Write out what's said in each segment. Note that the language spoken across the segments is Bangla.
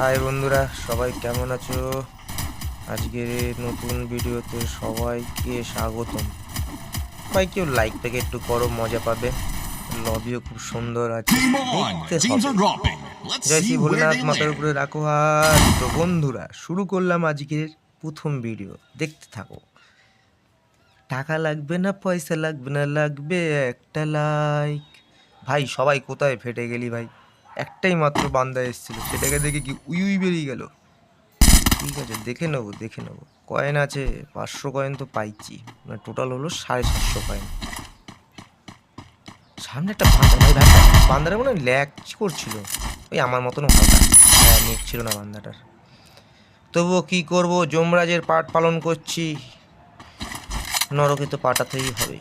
হাই বন্ধুরা সবাই কেমন আছো? আজকের নতুন ভিডিওতে সবাইকে স্বাগতম। ভাই কেউ লাইকটাকে একটু করো মজা পাবে। লবিও খুব সুন্দর আছে জয় শ্রী ভোলেনাথ মাথার উপরে রাখো হাত। তো বন্ধুরা শুরু করলাম আজকের প্রথম ভিডিও। দেখতে থাকো। টাকা লাগবে না পয়সা লাগবে না লাগবে একটা লাইক ভাই সবাই কোথায় ফেটে গেলি ভাই? একটাই মাত্র বান্দা এসেছিল। সেটাকে দেখে কি উই উই বেরিয়ে গেল। ঠিক আছে, দেখে নেব দেখে নেব। কয়েন আছে, পাঁচশো কয়েন তো পাইছি। মানে টোটাল হলো সাড়ে সাতশো কয়েন। সামনে একটা বান্দা, ভাই ভাই বান্দাটা মনে হয় ল্যাক করছিল। ওই আমার মতন হ্যাঁ নেট ছিল না বান্দাটার। তবুও কি করব? যমরাজের পাঠ পালন করছি। নরকে তো পাঠাতেই হবে।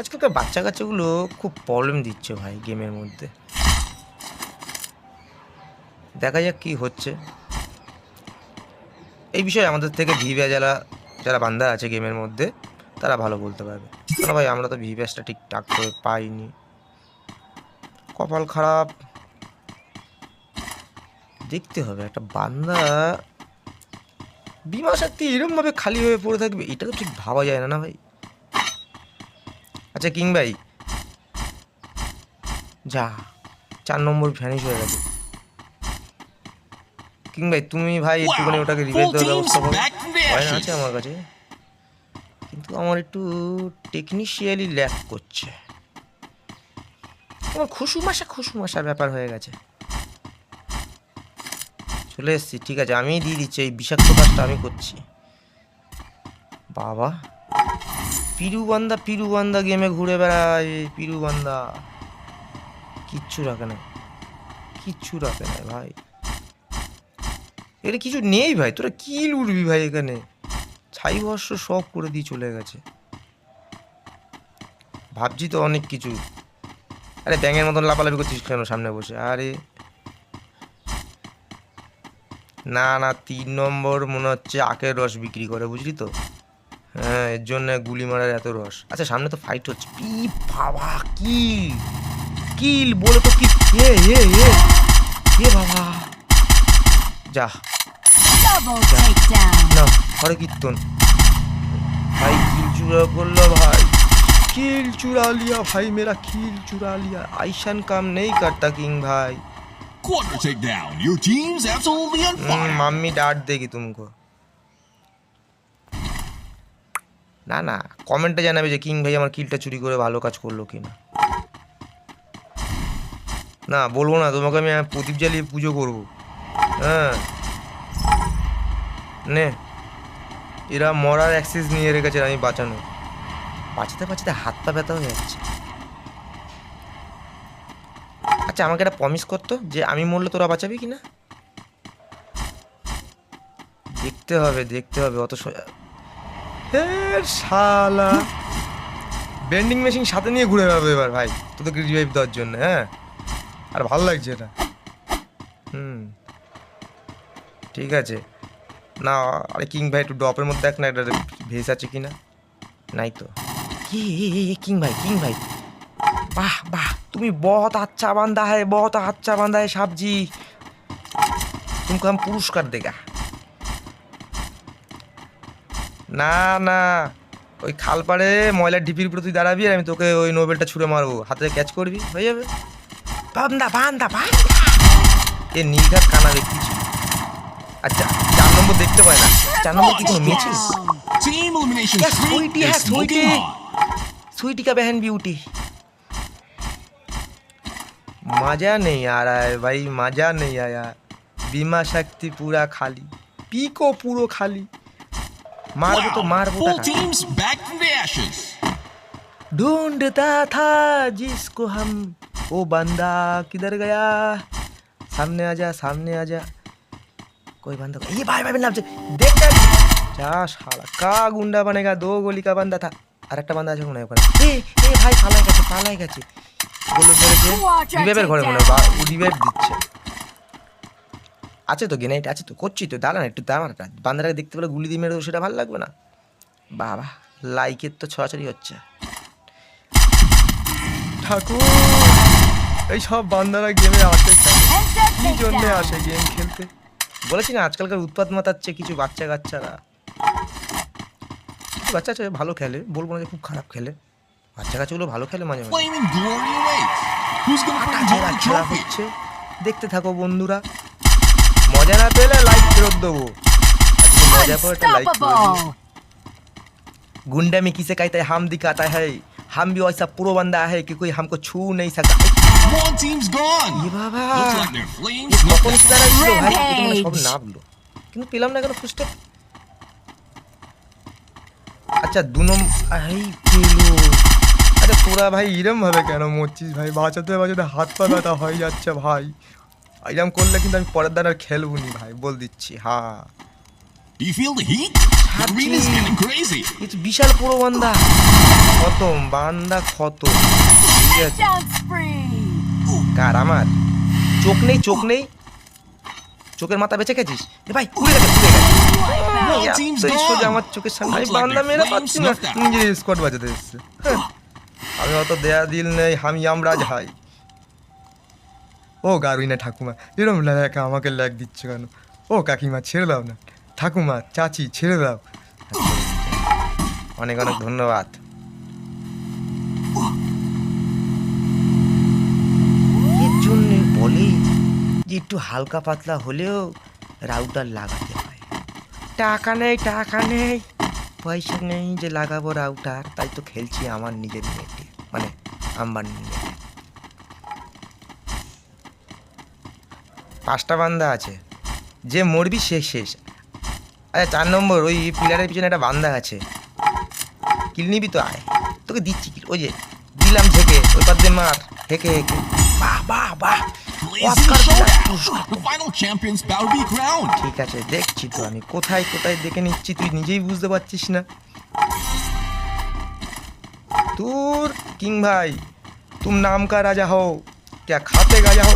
আজকালকার বাচ্চা কাচ্চাগুলো খুব প্রবলেম দিচ্ছে ভাই গেমের মধ্যে। দেখা যাক কি হচ্ছে। এই বিষয়ে আমাদের থেকে ভিভা যারা যারা বান্দা আছে গেমের মধ্যে, তারা ভালো বলতে পারবে। না ভাই, আমরা তো ভিভ্যাসটা ঠিকঠাক করে পাইনি। কপাল খারাপ। দেখতে হবে, একটা বান্দা বিমা শক্তি এরমভাবে খালি হয়ে পড়ে থাকবে, এটা তো ঠিক ভাবা যায় না না ভাই? আচ্ছা কিং ভাই, যা, চার নম্বর ভ্যানিশ হয়ে গেছে। কিং ভাই তুমি ভাই একটুখানি ওটাকে রিভাইভ দেওয়ার ব্যবস্থা করো। কয়েন আছে আমার কাছে। কিন্তু আমার একটু টেকনিশিয়ালি ল্যাক করছে। আমার খুশুমাশা খুশুমাশার ব্যাপার হয়ে গেছে। চলে এসছি ঠিক আছে আমিই দিয়ে দিচ্ছি এই বিষাক্ত কাজটা আমি করছি। বাবা পিরুবান্দা পিরুবান্দা গেমে ঘুরে বেড়ায় পিরুবান্দা। কিচ্ছু রাখে না কিচ্ছু রাখে না ভাই। এটা কিছু নেই ভাই, তোরা কি লুটবি ভাই এখানে? ছাই বর্ষ সব করে দিয়ে চলে গেছে। ভাবছি তো অনেক কিছু। আরে ব্যাঙের মতন লাপালাপি করছিস কেন সামনে বসে? আরে। না না, তিন নম্বর মনে হচ্ছে আখের রস বিক্রি করে, বুঝলি তো? হ্যাঁ এর জন্য গুলি মারার এত রস। আচ্ছা সামনে তো ফাইট হচ্ছে। কি বাবা, কি? কিল বলে তো কি হে হে হে হে বাবা। যা. না হরে কীর্তন ভাই কিল চুরা করলো ভাই কিল চুরা লিয়া ভাই মেরা কিল চুরা লিয়া আইসান কাম নেই করতা কিং ভাই Quarter takedown. Your team's absolutely on hmm, fire. Mummy डांट देगी तुमको না না কমেন্টে জানাবে যে কিং ভাই আমার কিলটা চুরি করে ভালো কাজ করলো কিনা না বলবো না তোমাকে আমি প্রদীপ জ্বালিয়ে পুজো করবো হ্যাঁ নে। এরা মরার অ্যাক্সিস নিয়ে রেখেছে আমি বাঁচানো। বাঁচাতে বাঁচাতে হাত পা ব্যথা হয়ে যাচ্ছে। আচ্ছা আমাকে একটা প্রমিস করতো যে আমি মরলে তোরা বাঁচাবি কি না দেখতে হবে দেখতে হবে অত সোজা শালা। বেন্ডিং মেশিন সাথে নিয়ে ঘুরে যাবে এবার, ভাই। তোদেরকে রিভাইভ দেওয়ার জন্য হ্যাঁ? আর ভালো লাগছে এটা। হুম। ঠিক আছে। না আরে কিং ভাই একটু ডপের মধ্যে দেখ না এটা ভেস আছে কি না নাই তো। কি কিং ভাই কিং ভাই। বাহ বাহ তুমি বহত আচ্ছা বান্ধা হে বহত আচ্ছা বান্ধা হে সাবজি। তুমি কম পুরস্কার দেগা। না না ওই খাল পাড়ে ময়লার ঢিপির প্রতি তুই দাঁড়াবি আর আমি তোকে ওই নোবেলটা ছুঁড়ে মারবো। হাতে ক্যাচ করবি হয়ে যাবে। বান্দা বান্দা বান্দা। এ নির্ঘাত কানা ব্যক্তি আচ্ছা। নম্বর দেখতে পায় না চার নম্বর কি কোনো মেয়ে ছিল Team elimination Yes, streak sweetie, is yes, smoking sweetie. hot. Sweety का बहन ब्यूटी मजा नहीं आ रहा है भाई मजा नहीं आया बीमा शक्ति पूरा खाली पीको पूरो खाली मारबो तो Wow! मारबो Full टाका। teams back from the ashes. ढूंढता था जिसको हम वो बंदा किधर गया सामने आ जा सामने आ जा कोई बंदा ये भाई भाई नाम से देख कर जा শালা কা গুন্ডা বানেগা দো গলি কা বান্দা থা আরেকটা বান্দা আছে মনে হয় ওখানে এ এ ভাই পালাই গেছে পালাই গেছে বলে ফেলেছে রিভাইভের ঘরে মনে হয় বা ও রিভাইভ দিচ্ছে আছে তো গেনাইট আছে তো করছি তো দাঁড়ান একটু দাঁড়ান বান্দাটাকে দেখতে পেলে গুলি দিয়ে মেরে দেবো, সেটা ভালো লাগবে না বাবা লাইকের তো ছড়াছড়ি হচ্ছে ঠাকুর এই সব বান্দারা গেমে আসে কেন Headset কি জন্য আসে গেম খেলতে বলেছি না আজকালকার উৎপাদ মাতাচ্ছে কিছু বাচ্চা কাচ্চারা কিছু বাচ্চা কাচ্চা ভালো খেলে বলব না যে খুব খারাপ খেলে। বাচ্চা কাচ্চাগুলো ভালো খেলে মাঝে মাঝে। দেখতে থাকো বন্ধুরা। মজা না পেলে লাইক ফেরত দেবো। মজা পেলে লাইক গুন্ডামি কিসে কাইতে হাম দি দিকাতা হ্যাঁ हम दिखाता है हम भी वैसा प्रो बंदा है कि कोई हमको छू नहीं सकता One team's gone. ये बाबा Looks like their flames ये snuffed কখন out. কি দ্বারা ছিল ভাই এ তো মনে হয় সব Rampage. না বললো কিন্তু পেলাম না কেন ফুস্টে আচ্ছা দু নম্বর এই পেলো আচ্ছা তোরা ভাই এরম ভাবে কেন মরছিস ভাই বাঁচাতে বাঁচাতে হাত পা ব্যথা হয়ে যাচ্ছে ভাই এরম করলে কিন্তু আমি পরের দ্বার আর খেলবো নি ভাই বল দিচ্ছি হ্যাঁ Do you feel the heat? The arena's Happy. getting crazy. যে বিশাল পুরো বান্দা। খতম বান্দা খতম. কার আমার? চোখ নেই চোখ নেই। চোখের মাথা বেঁচে গেছিস? এ ভাই উড়ে গেছে উড়ে গেছে। সোজা আমার চোখের সামনে। আমি বান্দা মেরে পাচ্ছি না। নিজের স্কোয়াড বাজাতে এসছে। হ্যাঁ। আমি অত দেয়া দিল নেই আমি আমরাজ হাই। ও গারুইনা ঠাকুমা এরম লেখা আমাকে ল্যাগ দিচ্ছে কেন? ও কাকিমা ছেড়ে দাও না। ঠাকুমা চাচি ছেড়ে দাও। অনেক অনেক ধন্যবাদ। এর জন্য বলে যে একটু হালকা পাতলা হলেও রাউটার লাগাতে হয়। টাকা নেই টাকা নেই। পয়সা নেই যে লাগাবো রাউটার তাই তো খেলছি আমার নিজের নেটে মানে আমার নেটে পাঁচটা বান্দা আছে। যে মরবি সে শেষ। আচ্ছা চার নম্বর ওই পিলারের পিছনে একটা বান্দা আছে। কিল নিবি তো আয়। তোকে দিচ্ছি কিল ওই যে দিলাম ঝেঁকে ওই পার দিয়ে মার হেঁকে হেঁকে বাহ বাহ বাহ. ঠিক আছে দেখছি তো আমি কোথায় কোথায় দেখে নিচ্ছি তুই নিজেই বুঝতে পারছিস না। তোর কিং ভাই তুম নাম কা রাজা হো ক্যা খাতে গাজা হো